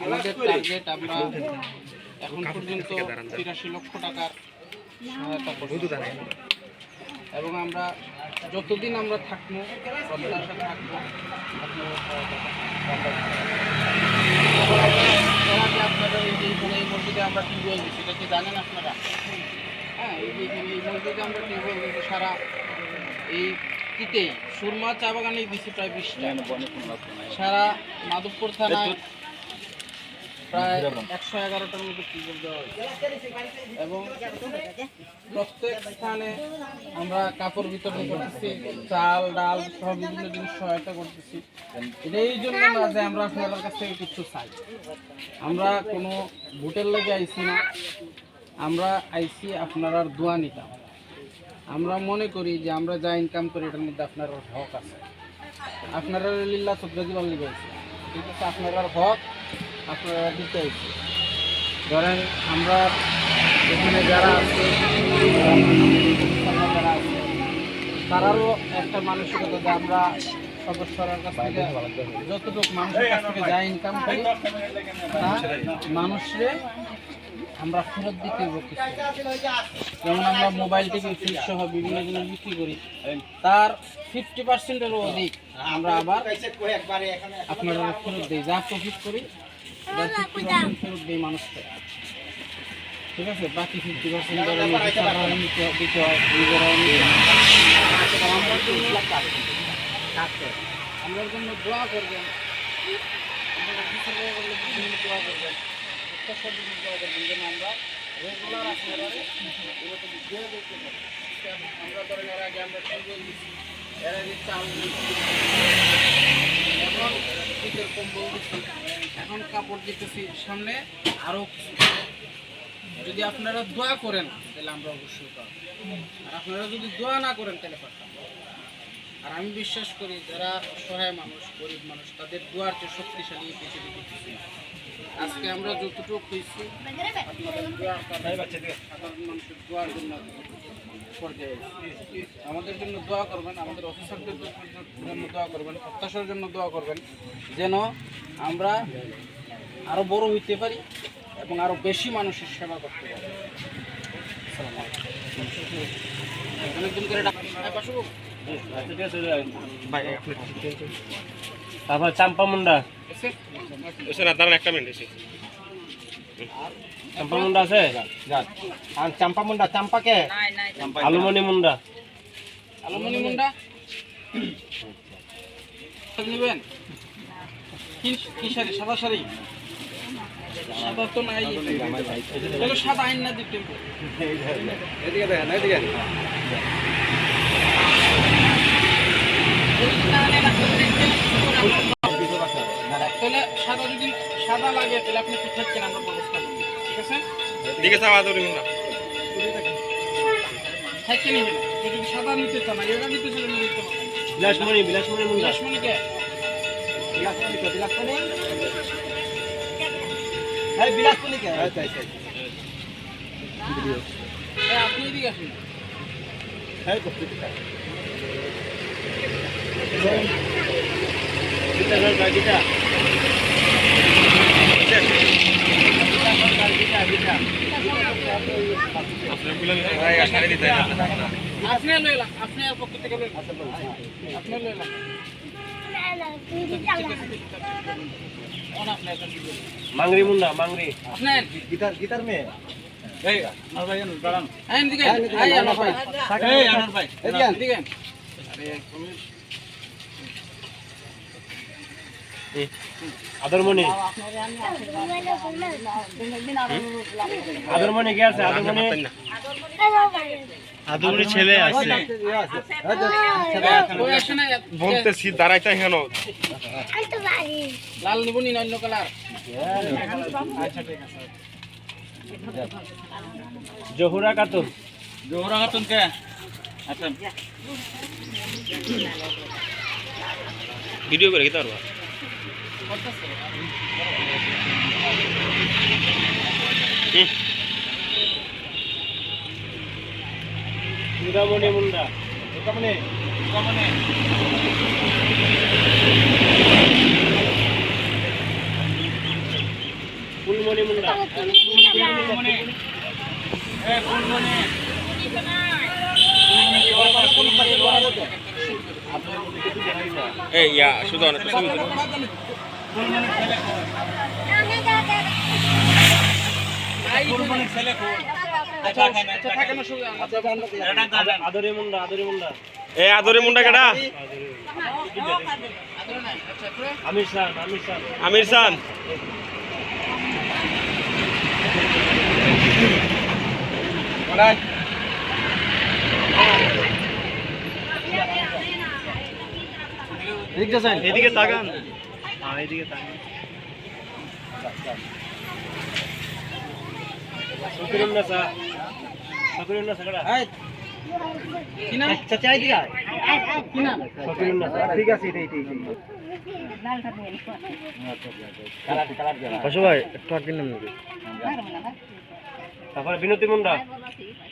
আমাদের টার্গেট আমরা এখন পর্যন্ত তিরাশি লক্ষ টাকার সহায়তা করছি। এবং আমরা যতদিন আমরা থাকব প্রত্যাশা থাকব আপনাদের এই মসজিদে আমরা টিউবওয়েল দিচ্ছি এটা কি জানেন আপনারা? হ্যাঁ এই যে এই মসজিদে আমরা টিউবওয়েল দিচ্ছি সারা এই কিতেই সুরমা চা দিচ্ছি প্রায় বিশটা। সারা মাধবপুর থানায় প্রায় একশো এগারোটার মতো টিউবওয়েল দেওয়া হয়েছে এবং প্রত্যেক স্থানে আমরা কাপড় বিতরণ করতেছি চাল ডাল সহ বিভিন্ন জিনিস সহায়তা করতেছি। এটা এই জন্য না যে আমরা আপনাদের কাছ থেকে কিছু চাই। আমরা কোনো ভোটের লেগে আইছি না আমরা আইছি আপনার আর দোয়া নিতাম। আমরা মনে করি যে আমরা যা ইনকাম করি এটার মধ্যে আপনার হক আছে। আপনারা লিল্লা সদ্রাজিবাল লিগে আইছে ঠিক আছে আপনার হক আপনারা দিতে আইছে। ধরেন আমরা এখানে যারা আছে যারা আছে, তারারও একটা মানসিকতা যে আমরা সদস্যরার কাছ থেকে যতটুকু মানুষের কাছ থেকে যা ইনকাম করি, তা মানুষরে আমরা ফেরত দিতে যেমন আমরা মোবাইল থেকে ফ্রিজ সহ বিভিন্ন জিনিস বিক্রি করি, তার ফিফটি পার্সেন্টেরও অধিক আমরা আবার আপনারা ফেরত দিই। যা প্রফিট করি মানুষকে। ঠিক আছে? বাকি ফিফটি পার্সেন্ট দিতে হয় আমরা জন্য দোয়া করবেন। আমরা অফিসাররা বললে বিভিন্ন দোয়া করবেন। প্রত্যাশার জন্য দোয়া করবেন যেন আমরা রেগুলার আপনারা এরকম দিয়ে দেখতে পারি। আমরা ধরেন এর আগে আমরা টিউবওয়েল দিচ্ছি এর আগে দিচ্ছি এখন শীতের কম্বল দিচ্ছি। এখন কাপড় দিতেছি সামনে আরও যদি আপনারা দোয়া করেন, তাহলে আমরা অবশ্যই পাবো। আর আপনারা যদি দোয়া না করেন, তাহলে পারতাম আর আমি বিশ্বাস করি, যারা অসহায় মানুষ, গরিব মানুষ, তাদের দোয়ার চেয়ে শক্তিশালী এই পৃথিবীতে কিছু আজকে আমরা যতটুকু হয়েছি আপনাদের মানুষের দোয়ার জন্য পর্যায়ে আমাদের জন্য দোয়া করবেন আমাদের অফিসারদের জন্য দোয়া করবেন প্রত্যাশার জন্য দোয়া করবেন যেন আমরা আরও বড় হইতে পারি এবং আরও বেশি মানুষের সেবা করতে পারি। করে হ্যাঁ, তারপর চাম্পা মুন্ডা। এসে? এসে না দাঁড়ান একটা মিনিট এসে। চাম্পা মুন্ডা আছে? আর চাম্পা মুন্ডা চাম্পাকে আলুমনি মুন্ডা। আলুমনি মুন্ডা? নেবেন? কি কি শাড়ি? সাদা শাড়ি? সাদা তো নাই। তাহলে সাদা আইন না দিতে এদিকে দেখেন এদিকে। তাহলে সাদা যদি সাদা লাগে তাহলে আপনি কি থাকছেন আমরা ব্যবস্থা করব ঠিক আছে? দিকে চাওয়া তো না থাকতে নেবেন। যদি সাদা নিতে চান আর এটা নিতে চান নিতে পারবেন। বিলাসমণি বিলাসমণি মুন্ডা। বিলাসমণিকে? বিলাসপুলিকে বিলাসপুলি এই বিলাসপুলিকে আচ্ছা আচ্ছা আপনি এদিকে আসুন। বস্তুটা মাংরি মুন্ডা মাংরি। গিটার গিটার মেয়ে এই আর ভাই দাঁড়ান। আইন দিকে আই আনো ভাই। এই আনার ভাই দিকে আরে তুমি আদরমণি। আদরমণি কে আছে? আদরমণি। আদরমণি ছেলে আছে। বলতেছি দাঁড়াইতে হেন। লাল নিবনি অন্য কালার। আচ্ছা ঠিক আছে জহুরা খাতুন। জোহরা খাতুন কে আচ্ছা ভিডিও করে দিতে পারবা চূড়ামণি মুন্ডা কেমনে কেমনে ফুলমণি মুন্ডা ফুলমণি এই ফুলমণি এই ইয়া সুজন সুজন ফুলমণি ছেলে কোন ফুলমণি ছেলে কোন আচ্ছা আচ্ছা থাকে না শুধু আচ্ছা এটা গান আদরে মুন্ডা আদরে মুন্ডা এ আদরে মুন্ডা কেডা এরপরে আমির খান আমির খান আমির খান এদিকে তাকান। হ্যাঁ এদিকে তাকান। শকুরুন্নাসা শকুরুন্নাসা কটা? কি নাম? চাচা এদিকে কি নাম? শকুরুন্নাসা ঠিক আছে এটাই এটাই পশু ভাই একটু আগে নাম নেবে? তারপরে বিনতি মুন্ডা। আচ্ছা পশু ভাই একটু নাম তারপরে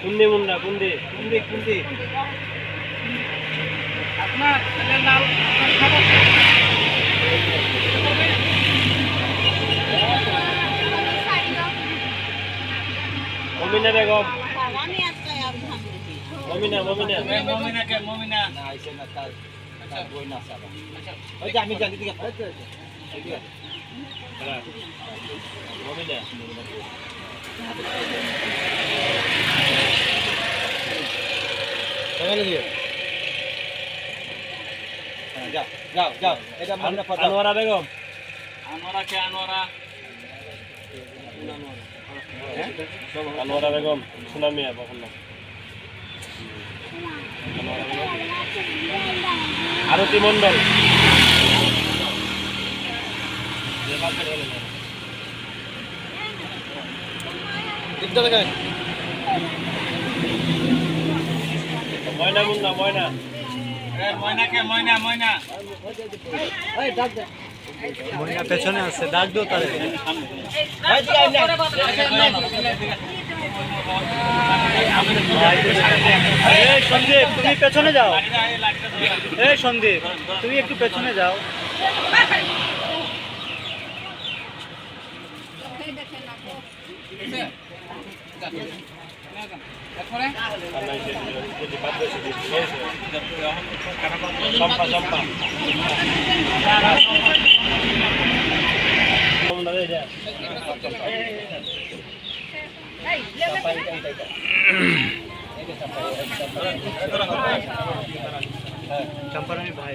কুন্দি মুন্ডা কুন্দি। কুন্দি কুন্দি। আপনার ছেলের নাম মমিনা। বেগম মমিনা। মমিনা মমিনা কে মমিনা হ্যাঁ। মমিনা আনোয়ারা বেগম। আনোয়ারা কে আনোয়ারা? আনোয়ারা বেগম সুনামিয়া বহন আরতি মন্ডল ময়না মুন্না ময়না এই ময়না কে ময়না ময়না ময়না পেছনে আছে ডাক দিও তারে সন্দীপ তুমি পেছনে যাও। এই সন্দীপ তুমি একটু পেছনে যাও। তারপরে চম্পা চম্পা চম্পারানি ভাই।